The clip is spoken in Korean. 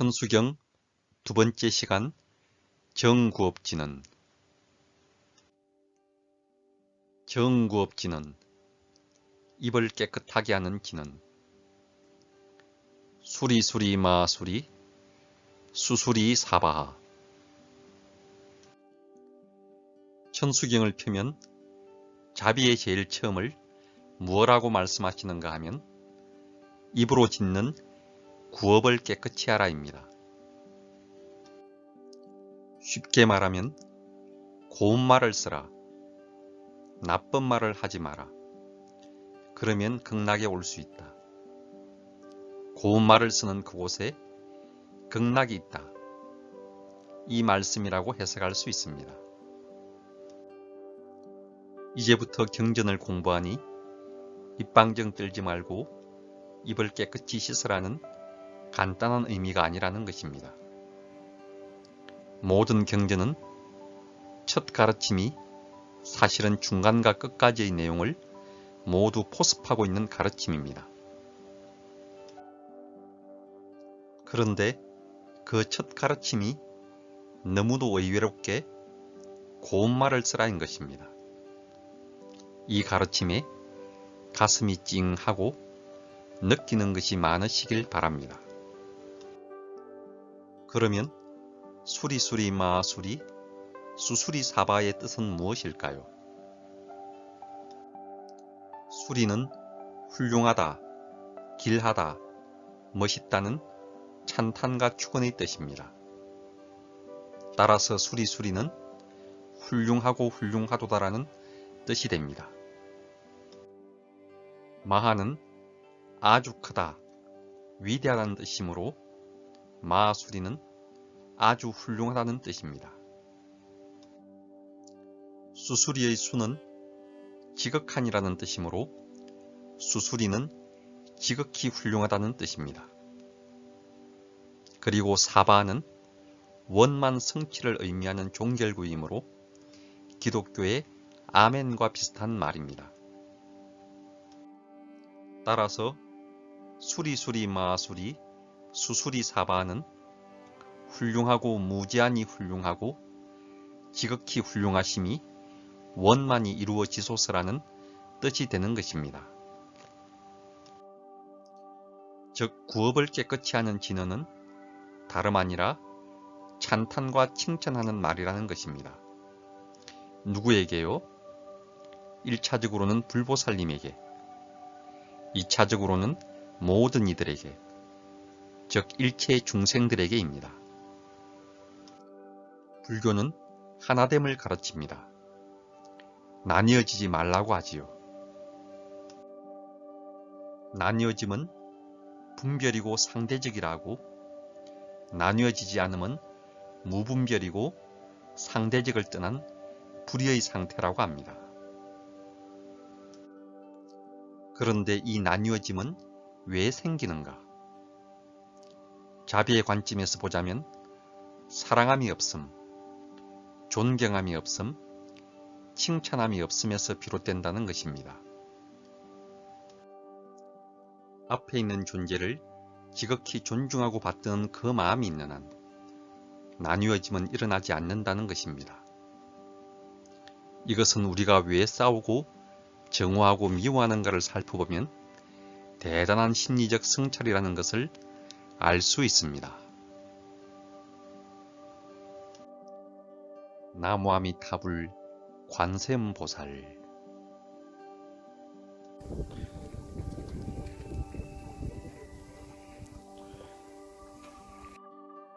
천수경 두 번째 시간 정구업진은 정구업진은 입을 깨끗하게 하는 진은 수리수리 마수리 수수리 사바하 천수경을 펴면 자비의 제일 처음을 무엇라고 말씀하시는가 하면 입으로 짓는 구업을 깨끗이 하라입니다. 쉽게 말하면 고운 말을 쓰라. 나쁜 말을 하지 마라. 그러면 극락에 올 수 있다. 고운 말을 쓰는 그곳에 극락이 있다. 이 말씀이라고 해석할 수 있습니다. 이제부터 경전을 공부하니 입방정 떨지 말고 입을 깨끗이 씻으라는 간단한 의미가 아니라는 것입니다. 모든 경전은 첫 가르침이 사실은 중간과 끝까지의 내용을 모두 포섭하고 있는 가르침입니다. 그런데 그 첫 가르침이 너무도 의외롭게 고운 말을 쓰라는 것입니다. 이 가르침에 가슴이 찡하고 느끼는 것이 많으시길 바랍니다. 그러면 수리수리 마수리 수수리 사바의 뜻은 무엇일까요? 수리는 훌륭하다, 길하다, 멋있다는 찬탄과 축원의 뜻입니다. 따라서 수리수리는 훌륭하고 훌륭하도다라는 뜻이 됩니다. 마하는 아주 크다, 위대하다는 뜻이므로 마수리는 아주 훌륭하다는 뜻입니다. 수수리의 수는 지극한이라는 뜻이므로 수수리는 지극히 훌륭하다는 뜻입니다. 그리고 사바는 원만 성취를 의미하는 종결구이므로 기독교의 아멘과 비슷한 말입니다. 따라서 수리수리 마수리 수수리 사바는 훌륭하고 무제한이 훌륭하고 지극히 훌륭하심이 원만이 이루어지소서라는 뜻이 되는 것입니다. 즉 구업을 깨끗이 하는 진언은 다름 아니라 찬탄과 칭찬하는 말이라는 것입니다. 누구에게요? 1차적으로는 불보살님에게 2차적으로는 모든 이들에게 즉 일체 중생들에게입니다. 불교는 하나됨을 가르칩니다. 나뉘어지지 말라고 하지요. 나뉘어짐은 분별이고 상대적이라고 나뉘어지지 않음은 무분별이고 상대적을 떠난 불의의 상태라고 합니다. 그런데 이 나뉘어짐은 왜 생기는가? 자비의 관점에서 보자면 사랑함이 없음, 존경함이 없음, 칭찬함이 없음에서 비롯된다는 것입니다. 앞에 있는 존재를 지극히 존중하고 받드는 그 마음이 있는 한 나뉘어짐은 일어나지 않는다는 것입니다. 이것은 우리가 왜 싸우고 정오하고 미워하는가를 살펴보면 대단한 심리적 성찰이라는 것을 알 수 있습니다. 나무아미타불 관세음보살